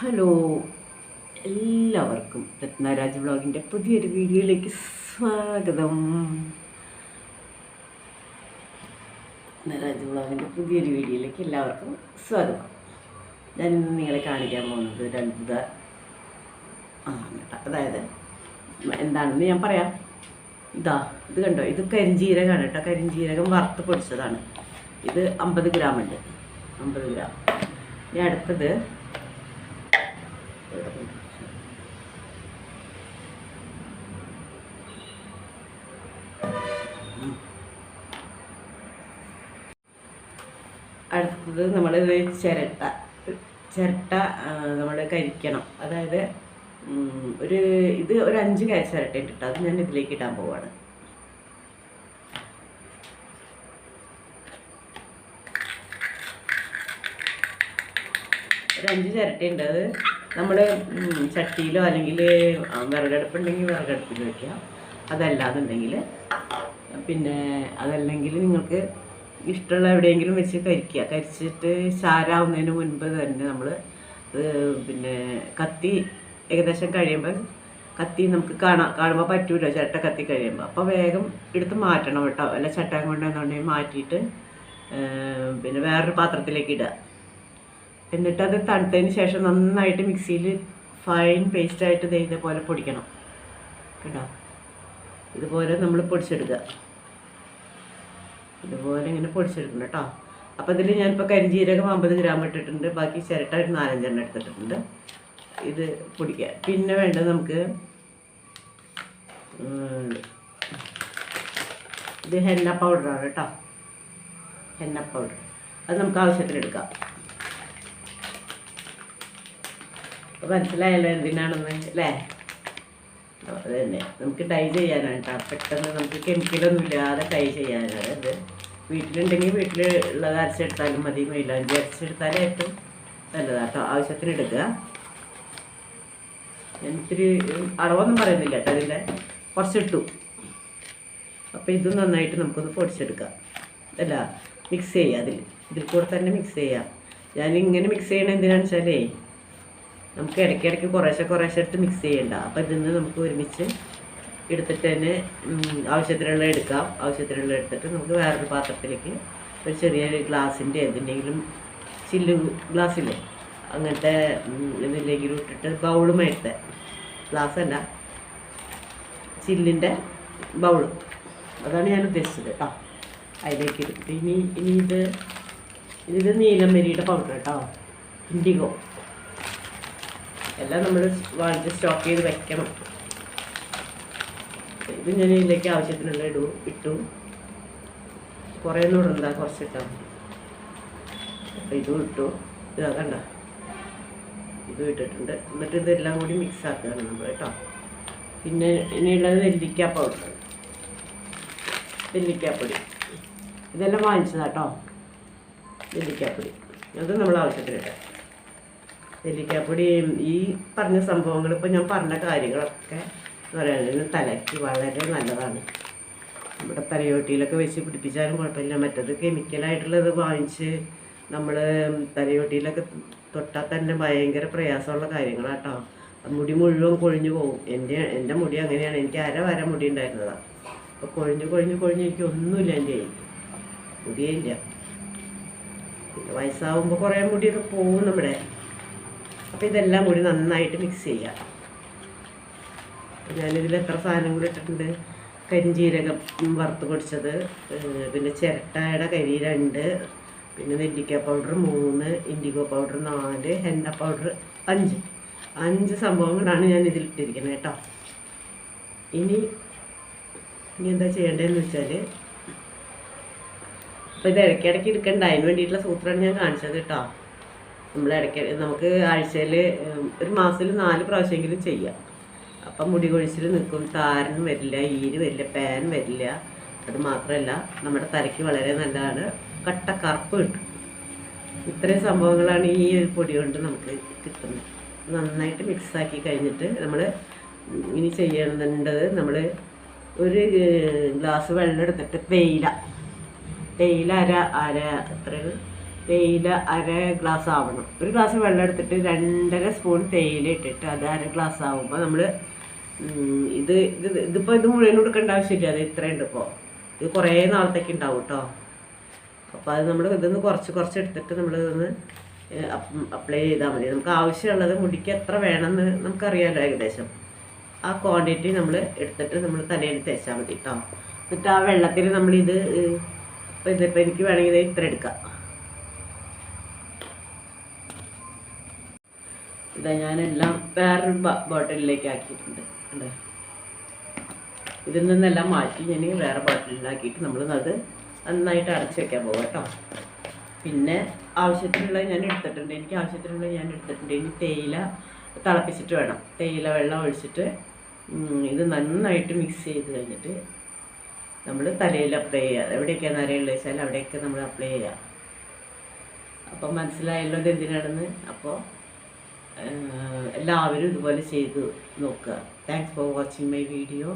Hello എല്ലാവർക്കും രത്നരാജ് വ്ളോഗിന്റെ പുതിയൊരു വീഡിയോയിലേക്ക് സ്വാഗതം. രത്നരാജ് വ്ളോഗിന്റെ പുതിയൊരു വീഡിയോയിലേക്ക് എല്ലാവർക്കും സ്വാഗതം. ഞാൻ ഇന്ന് നിങ്ങളെ കാണിക്കാൻ പോകുന്നത് ഒരു അത്ഭുത അതായത് എന്താണെന്ന് ഞാൻ പറയാം. ഇതാ ഇത് കണ്ടോ? ഇത് കരിഞ്ജീരകമാണ് കേട്ടോ. കരിഞ്ജീരകം വറുത്ത് പൊടിച്ചതാണ്. ഇത് അമ്പത് ഗ്രാം ഉണ്ട്. അമ്പത് ഗ്രാം. ഇനി അടുത്തത് അടുത്തത് നമ്മളിത് ചിരട്ട. ചിരട്ട നമ്മൾ കരിക്കണം. അതായത് ഒരു ഇത് ഒരു അഞ്ച് കയ ചിരട്ട ഇട്ടിട്ട് അത് ഞാൻ ഇതിലേക്ക് ഇടാൻ പോവാണ്. ഒരു അഞ്ച് ചിരട്ടയുണ്ട് അത് നമ്മൾ ചട്ടിയിലോ അല്ലെങ്കിൽ വിറകടുപ്പുണ്ടെങ്കിൽ വിറകടുപ്പിൽ വെക്കാം. അതല്ലാന്നുണ്ടെങ്കിൽ പിന്നെ അതല്ലെങ്കിൽ നിങ്ങൾക്ക് ഇഷ്ടമുള്ള എവിടെയെങ്കിലും വെച്ച് കരിക്കുക. കരിച്ചിട്ട് ചാരാവുന്നതിന് മുൻപ് തന്നെ നമ്മൾ പിന്നെ കത്തി ഏകദേശം കഴിയുമ്പോൾ കത്തി നമുക്ക് കാണാം കാണുമ്പോൾ പറ്റൂല ചിരട്ട കത്തി കഴിയുമ്പോൾ അപ്പോൾ വേഗം എടുത്ത് മാറ്റണം കേട്ടോ. അല്ല ചട്ടം കൊണ്ടുവന്നുണ്ടെങ്കിൽ മാറ്റിയിട്ട് പിന്നെ വേറൊരു പാത്രത്തിലേക്ക് ഇടുക. എന്നിട്ട് അത് തണുത്തതിന് ശേഷം നന്നായിട്ട് മിക്സിയിൽ ഫൈൻ പേസ്റ്റായിട്ട് ഇതേ ഇതേപോലെ പൊടിക്കണം. കേട്ടോ? ഇതുപോലെ നമ്മൾ പൊടിച്ചെടുക്കുക. ഇതുപോലെ ഇങ്ങനെ പൊടിച്ചെടുക്കണം കേട്ടോ. അപ്പോൾ ഇതിൽ ഞാനിപ്പോൾ കരിഞ്ജീരകം അമ്പത് ഗ്രാം ഇട്ടിട്ടുണ്ട്. ബാക്കി ചിരട്ട ഒരു നാലഞ്ചെണ്ണം എടുത്തിട്ടുണ്ട്. ഇത് പൊടിക്കുക പിന്നെ വേണ്ടത് നമുക്ക് ഇത് ഹെന്ന പൗഡറാണ് കേട്ടോ. ഹെന്ന പൗഡർ അത് നമുക്ക് ആവശ്യത്തിന് എടുക്കാം. അപ്പോൾ മനസ്സിലായല്ലോ എന്തിനാണെന്ന് അല്ലേ? അത് തന്നെ. നമുക്ക് ഡൈ ചെയ്യാനാണ് കേട്ടോ. പെട്ടെന്ന് നമുക്ക് കെമിക്കലൊന്നും ഇല്ലാതെ ഡൈ ചെയ്യാനാണ് അത് വീട്ടിലുണ്ടെങ്കിൽ വീട്ടിലുള്ളത് അരച്ചെടുത്താലും മതി മൈലാഞ്ചി അരച്ചെടുത്താലും ഏറ്റവും നല്ലതാട്ടോ ആവശ്യത്തിന് എടുക്കുക എനിക്കൊരു അളവൊന്നും പറയുന്നില്ല കേട്ടോ അതിന്റെ കുറച്ചിട്ടു. അപ്പോൾ ഇത് നന്നായിട്ട് നമുക്കൊന്ന് പൊടിച്ചെടുക്കാം. അല്ല മിക്സ് ചെയ്യുക അതിൽ. ഇതിൽ കൂടെ തന്നെ മിക്സ് ചെയ്യാം. ഞാൻ ഇങ്ങനെ മിക്സ് ചെയ്യണത് എന്തിനാണെന്ന് വെച്ചാലേ നമുക്ക് ഇടയ്ക്കിടയ്ക്ക് കുറേശ്ശെ കുറേശ്ശെ എടുത്ത് മിക്സ് ചെയ്യണ്ട. അപ്പോൾ ഇതിൽ നിന്ന് നമുക്ക് ഒരുമിച്ച് എടുത്തിട്ട് തന്നെ ആവശ്യത്തിനുള്ള എടുക്കാം. ആവശ്യത്തിനുള്ള എടുത്തിട്ട് നമുക്ക് വേറൊരു പാത്രത്തിലേക്ക് ഒരു ചെറിയ ഗ്ലാസിന്റെ എന്തിന്റെങ്കിലും ചില്ല് ഗ്ലാസ്സില്ലേ അങ്ങനത്തെ ഉം, എന്തിലെങ്കിലും ഇട്ടിട്ട് ബൗളും എടുത്ത ഗ്ലാസ് അല്ല ചില്ലിന്റെ ബൗൾ അതാണ് ഞാൻ ഉദ്ദേശിച്ചത് കേട്ടോ. അതിലേക്ക് ഇട്ടിട്ട് ഇനി ഇനി ഇത് ഇത് നീലമരിയുടെ പൗഡർ കേട്ടോ ഇൻഡിഗോ എല്ലാം നമ്മൾ വാങ്ങിച്ച് സ്റ്റോക്ക് ചെയ്ത് വെക്കണം. ഇത് ഞാൻ ഇതിലേക്ക് ആവശ്യത്തിനുള്ള ഇടൂ ഇട്ടു. കുറേ ഒന്നും ഇടണ്ട കുറച്ചിട്ടാൽ ഇതും ഇട്ടു. ഇത് കണ്ട? ഇതും ഇട്ടിട്ടുണ്ട്. എന്നിട്ട് ഇതെല്ലാം കൂടി മിക്സ് ആക്കുകയാണ് നമ്മൾ കേട്ടോ. പിന്നെ ഇനിയുള്ളത് നെല്ലിക്ക പൗഡർ നെല്ലിക്കാപ്പൊടി ഇതെല്ലാം വാങ്ങിച്ചതാട്ടോ നെല്ലിക്കാപ്പൊടി അത് നമ്മൾ ആവശ്യത്തിനിട്ട് നെല്ലിക്കാപ്പൊടി ഈ പറഞ്ഞ സംഭവങ്ങൾ ഇപ്പോൾ ഞാൻ പറഞ്ഞ കാര്യങ്ങളൊക്കെ പറയുന്നത് തലയ്ക്ക് വളരെ നല്ലതാണ്. നമ്മുടെ തലയോട്ടിയിലൊക്കെ വെച്ച് പിടിപ്പിച്ചാലും കുഴപ്പമില്ല. മറ്റത് കെമിക്കലായിട്ടുള്ളത് വാങ്ങിച്ച് നമ്മൾ തലയോട്ടിയിലൊക്കെ തൊട്ടാൽ തന്നെ ഭയങ്കര പ്രയാസമുള്ള കാര്യങ്ങളാണ് കാര്യങ്ങളാട്ടോ മുടി മുഴുവൻ കൊഴിഞ്ഞു പോകും. എന്റെ എന്റെ മുടി അങ്ങനെയാണ്. എനിക്ക് അര വര മുടി ഉണ്ടായിരുന്നതാണ് അപ്പോൾ കൊഴിഞ്ഞു കൊഴിഞ്ഞു കൊഴിഞ്ഞ് എനിക്ക് ഒന്നുമില്ല എന്റെ മുടിയേ ഇല്ല പിന്നെ വയസ്സാവുമ്പോൾ കുറേ മുടിയൊക്കെ പോകും നമ്മുടെ. അപ്പോൾ ഇതെല്ലാം കൂടി നന്നായിട്ട് മിക്സ് ചെയ്യുക ഞാനിതിൽ എത്ര സാധനം കൂടി ഇട്ടിട്ടുണ്ട്? കരിഞ്ജീരകം വറുത്ത് പൊടിച്ചത് പിന്നെ ചിരട്ടയുടെ കരി രണ്ട് പിന്നെ നെല്ലിക്ക പൗഡർ മൂന്ന് ഇൻഡിഗോ പൗഡർ നാല് ഹെന്ന പൗഡർ അഞ്ച്. അഞ്ച് സംഭവങ്ങളാണ് ഞാൻ ഇതിൽ ഇട്ടിരിക്കുന്നത് കേട്ടോ. ഇനി ഇനി എന്താ ചെയ്യേണ്ടതെന്ന് വെച്ചാൽ അപ്പോൾ ഇത് ഇടയ്ക്കിടയ്ക്ക് എടുക്കണ്ട. അതിന് വേണ്ടിയിട്ടുള്ള സൂത്രമാണ് ഞാൻ കാണിച്ചത് കേട്ടോ. നമ്മൾ ഇടയ്ക്ക് നമുക്ക് ആഴ്ചയിൽ ഒരു മാസത്തിൽ നാല് പ്രാവശ്യമെങ്കിലും ചെയ്യാം. അപ്പം മുടി കൊഴിച്ചിൽ നിൽക്കും താരനും വരില്ല ഈര് വരില്ല പാൻ വരില്ല. അത് മാത്രമല്ല നമ്മുടെ തലയ്ക്ക് വളരെ നല്ലതാണ്. കട്ട കറുപ്പ് കിട്ടും. ഇത്രയും സംഭവങ്ങളാണ് ഈ ഒരു പൊടി കൊണ്ട് നമുക്ക് കിട്ടുന്നത്. നന്നായിട്ട് മിക്സാക്കി കഴിഞ്ഞിട്ട് നമ്മൾ ഇനി ചെയ്യേണ്ടത് നമ്മൾ ഒരു ഗ്ലാസ് വെള്ളം എടുത്തിട്ട് തേയില. തേയില അര അര എത്ര തേയില അര ഗ്ലാസ് ആവണം. ഒരു ഗ്ലാസ് വെള്ളം എടുത്തിട്ട് രണ്ടര സ്പൂൺ തേയില ഇട്ടിട്ട് അത് അര ഗ്ലാസ് ആവുമ്പോൾ നമ്മൾ ഇത് ഇത് ഇതിപ്പോൾ ഇത് മുഴുവൻ കൊടുക്കേണ്ട ആവശ്യമില്ല. അത് ഇത്രയുണ്ട് ഇപ്പോൾ ഇത് കുറേ നാളത്തേക്ക് ഉണ്ടാവും കേട്ടോ. അപ്പോൾ അത് നമ്മൾ ഇതൊന്ന് കുറച്ച് കുറച്ച് എടുത്തിട്ട് നമ്മൾ ഇതൊന്ന് അപ്ലൈ ചെയ്താൽ മതി. നമുക്ക് ആവശ്യമുള്ളത് മുടിക്ക് എത്ര വേണമെന്ന് നമുക്കറിയാമല്ലോ ഏകദേശം. ആ ക്വാണ്ടിറ്റി നമ്മൾ എടുത്തിട്ട് നമ്മൾ തലയിൽ തേച്ചാൽ മതി കേട്ടോ. എന്നിട്ട് ആ വെള്ളത്തിൽ നമ്മളിത് ഇപ്പോൾ ഇതിപ്പോൾ എനിക്ക് വേണമെങ്കിൽ ഇത് ഇത്ര എടുക്കാം. ഇതാ ഞാനെല്ലാം വേറൊരു ബോട്ടിലിലേക്ക് ആക്കിയിട്ടുണ്ട്. അല്ലേ ഇതിൽ നിന്നെല്ലാം മാറ്റി ഞാൻ വേറെ ബോട്ടിലാക്കിയിട്ട് നമ്മൾ അത് നന്നായിട്ട് അടച്ചു വെക്കാൻ പോകും കേട്ടോ. പിന്നെ ആവശ്യത്തിനുള്ളത് ഞാൻ എടുത്തിട്ടുണ്ട്. എനിക്ക് ആവശ്യത്തിനുള്ളത് ഞാൻ എടുത്തിട്ടുണ്ട്. ഇനി തേയില തിളപ്പിച്ചിട്ട് വേണം. തേയില വെള്ളം ഒഴിച്ചിട്ട് ഇത് നന്നായിട്ട് മിക്സ് ചെയ്ത് കഴിഞ്ഞിട്ട് നമ്മൾ തലയിൽ അപ്ലൈ ചെയ്യുക എവിടെയൊക്കെയാണ് നരയുള്ളത് വെച്ചാൽ അവിടെയൊക്കെ നമ്മൾ അപ്ലൈ ചെയ്യുക അപ്പോൾ മനസ്സിലായല്ലോ ഇത് എന്തിനാണെന്ന്. അപ്പോൾ എല്ലാവരും ഇതുപോലെ ചെയ്ത് നോക്കുക. Thanks for watching my video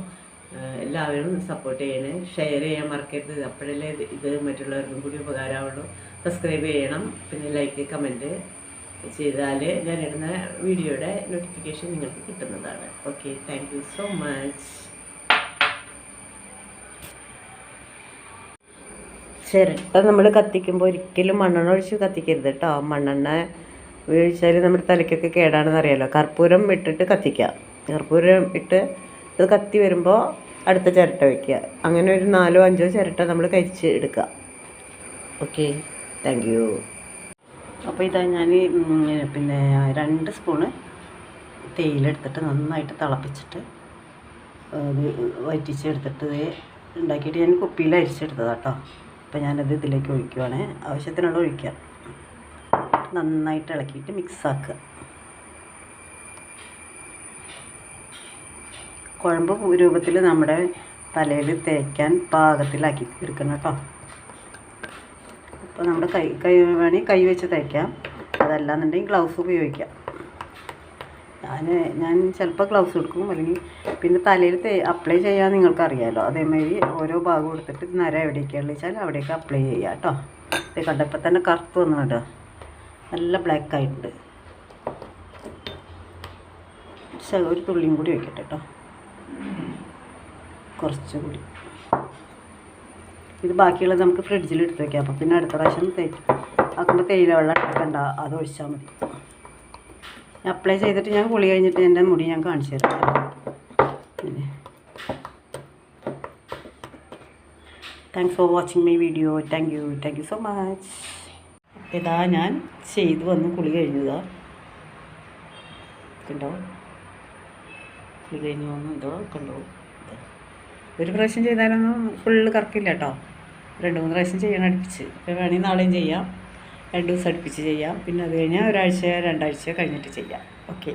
എല്ലാവരും സപ്പോർട്ട് ചെയ്യണേ. ഷെയർ ചെയ്യാൻ മറക്കരുത്. അപ്പോഴല്ലേ ഇത് മറ്റുള്ളവർക്കും കൂടി ഉപകാരമാവുള്ളൂ. സബ്സ്ക്രൈബ് ചെയ്യണം. പിന്നെ ലൈക്ക് കമന്റ് ചെയ്താൽ ഞാൻ ഇടുന്ന വീഡിയോയുടെ നോട്ടിഫിക്കേഷൻ നിങ്ങൾക്ക് കിട്ടുന്നതാണ്. Okay thank you so much ചിരട്ട നമ്മൾ കത്തിക്കുമ്പോൾ ഒരിക്കലും മണ്ണെണ്ണ ഒഴിച്ച് കത്തിക്കരുത് കേട്ടോ. മണ്ണെണ്ണ ഒഴിച്ചാൽ നമ്മുടെ തലയ്ക്കൊക്കെ കേടാണെന്ന് അറിയാലോ. കർപ്പൂരം ഇട്ടിട്ട് കത്തിക്കുക. കർപ്പൂരം ഇട്ട് ഇത് കത്തി വരുമ്പോൾ അടുത്ത ചിരട്ട വയ്ക്കുക അങ്ങനെ ഒരു നാലോ അഞ്ചോ ചിരട്ട നമ്മൾ കരിച്ച് എടുക്കുക. ഓക്കെ? താങ്ക് യു അപ്പോൾ ഇതാ ഞാൻ പിന്നെ രണ്ട് സ്പൂണ് തേയിലെടുത്തിട്ട് നന്നായിട്ട് തിളപ്പിച്ചിട്ട് വറ്റിച്ചെടുത്തിട്ട് ഉണ്ടാക്കിയിട്ട് ഞാൻ കുപ്പിയിൽ അരിച്ചെടുത്തതാട്ടോ. അപ്പോൾ ഞാനത് ഇതിലേക്ക് ഒഴിക്കുവാണ്. ആവശ്യത്തിനുള്ള ഒഴിക്കുക നന്നായിട്ട് ഇളക്കിയിട്ട് മിക്സ് ആക്കുക. കുഴമ്പ് രൂപത്തിൽ നമ്മുടെ തലയിൽ തേക്കാൻ പാകത്തിലാക്കി എടുക്കണം കേട്ടോ. അപ്പോൾ നമ്മുടെ കൈ കൈ വേണമെങ്കിൽ കൈ വെച്ച് തേക്കാം. അതല്ലാന്നുണ്ടെങ്കിൽ ഗ്ലൗസ് ഉപയോഗിക്കാം. ഞാൻ ഞാൻ ചിലപ്പോൾ ഗ്ലൗസ് എടുക്കും. അല്ലെങ്കിൽ പിന്നെ തലയിൽ തേ അപ്ലൈ ചെയ്യാൻ നിങ്ങൾക്കറിയാമല്ലോ അതേമാതിരി ഓരോ ഭാഗം എടുത്തിട്ട് നേരെ എവിടേക്കാണെന്ന് വെച്ചാൽ അവിടേക്ക് അപ്ലൈ ചെയ്യാം കേട്ടോ. ഇത് കണ്ടപ്പോൾ തന്നെ കറുത്ത് വന്നു കേട്ടോ. നല്ല ബ്ലാക്ക് ആയിട്ടുണ്ട്. ഒരു തുള്ളിയും കൂടി വയ്ക്കട്ടെ കേട്ടോ കുറച്ചുകൂടി. ഇത് ബാക്കിയുള്ളത് നമുക്ക് ഫ്രിഡ്ജിൽ എടുത്ത് വയ്ക്കാം അപ്പോൾ പിന്നെ അടുത്ത പ്രാവശ്യം ആക്കുമ്പോൾ തേയില വെള്ളം എടുക്കണ്ട അത് ഒഴിച്ചാൽ മതി. അപ്ലൈ ചെയ്തിട്ട് ഞാൻ കുളി കഴിഞ്ഞിട്ട് എന്റെ മുടി ഞാൻ കാണിച്ചു തരാം. Thanks for watching my video thank you thank you so much ഇതാ ഞാൻ ചെയ്തു വന്ന് കുളി കഴിഞ്ഞതാ കണ്ടോ? കുളി കഴിഞ്ഞു വന്നു എന്തോ കണ്ടോ. ഒരു പ്രാവശ്യം ചെയ്താലൊന്നും ഫുള്ള് കറക്കില്ല കേട്ടോ. രണ്ട് മൂന്ന് പ്രാവശ്യം ചെയ്യണം അടുപ്പിച്ച്. ഇപ്പോൾ വേണമെങ്കിൽ നാളെയും ചെയ്യാം. രണ്ട് ദിവസം അടുപ്പിച്ച് ചെയ്യാം. പിന്നെ അത് കഴിഞ്ഞാൽ ഒരാഴ്ച രണ്ടാഴ്ച കഴിഞ്ഞിട്ട് ചെയ്യാം. ഓക്കെ.